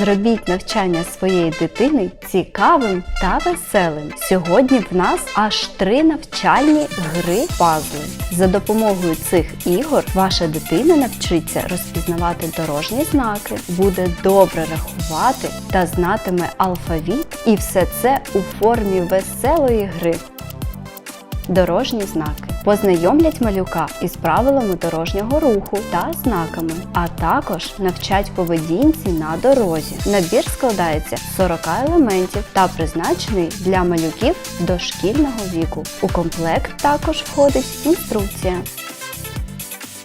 Зробіть навчання своєї дитини цікавим та веселим. Сьогодні в нас аж три навчальні гри пазли. За допомогою цих ігор ваша дитина навчиться розпізнавати дорожні знаки, буде добре рахувати та знатиме алфавіт, і все це у формі веселої гри. Дорожні знаки познайомлять малюка із правилами дорожнього руху та знаками, а також навчать поведінці на дорозі. Набір складається з 40 елементів та призначений для малюків дошкільного віку. У комплект також входить інструкція.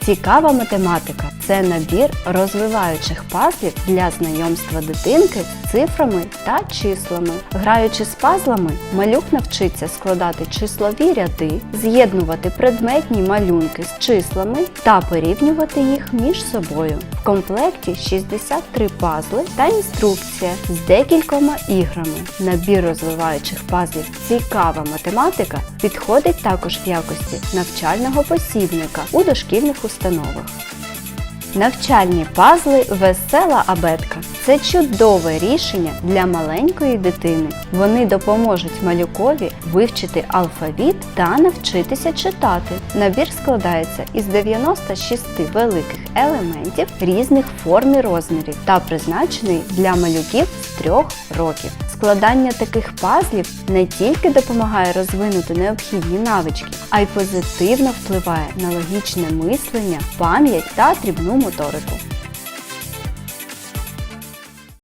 Цікава математика це набір розвиваючих пазлів для знайомства дитинки з цифрами та числами. Граючи з пазлами, малюк навчиться складати числові ряди, з'єднувати предметні малюнки з числами та порівнювати їх між собою. В комплекті 63 пазли та інструкція з декількома іграми. Набір розвиваючих пазлів Цікава математика підходить також в якості навчального посібника у дошкільних установах. Навчальні пазли Весела абетка це чудове рішення для маленької дитини. Вони допоможуть малюкові вивчити алфавіт та навчитися читати. Набір складається із 96 великих елементів різних форм і розмірів та призначений для малюків 3 років. Складання таких пазлів не тільки допомагає розвинути необхідні навички, а й позитивно впливає на логічне мислення, пам'ять та дрібну моторику.